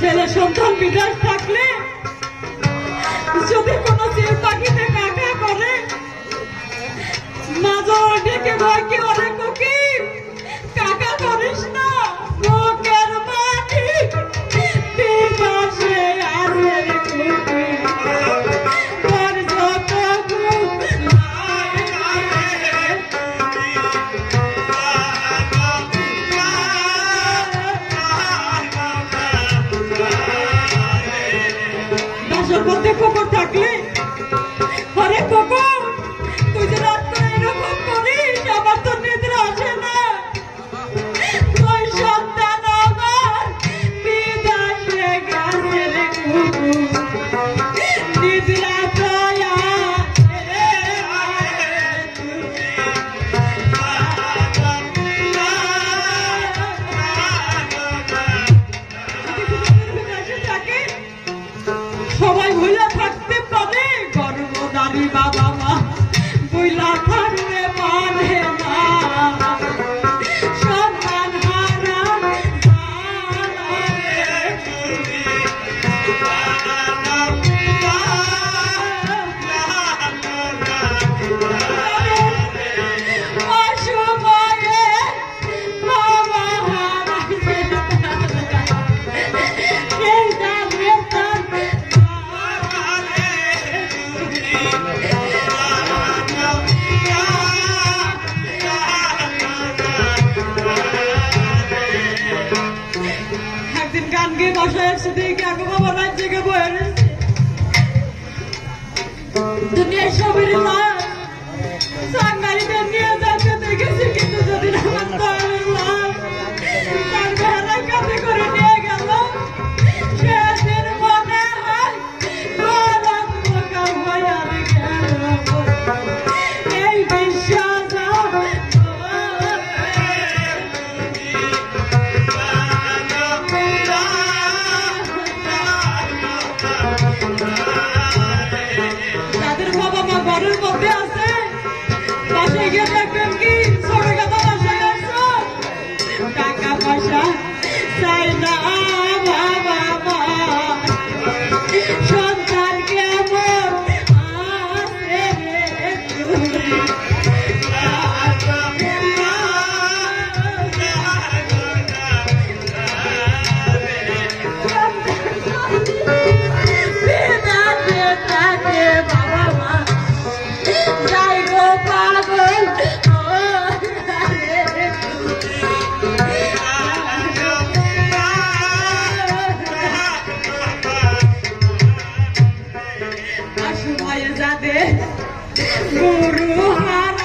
ছেলে সন্তান বিদেশ থাকলে যদি কোনো চিল পাখিতে কাকা করে মাঝে ডেকে ভয় যোগ্য থাকলে বাসায় এসে দেখি আগে বাবা রাত জেগে বয়ে রয়েছে দুনিয়ার সবের লাল Guru Har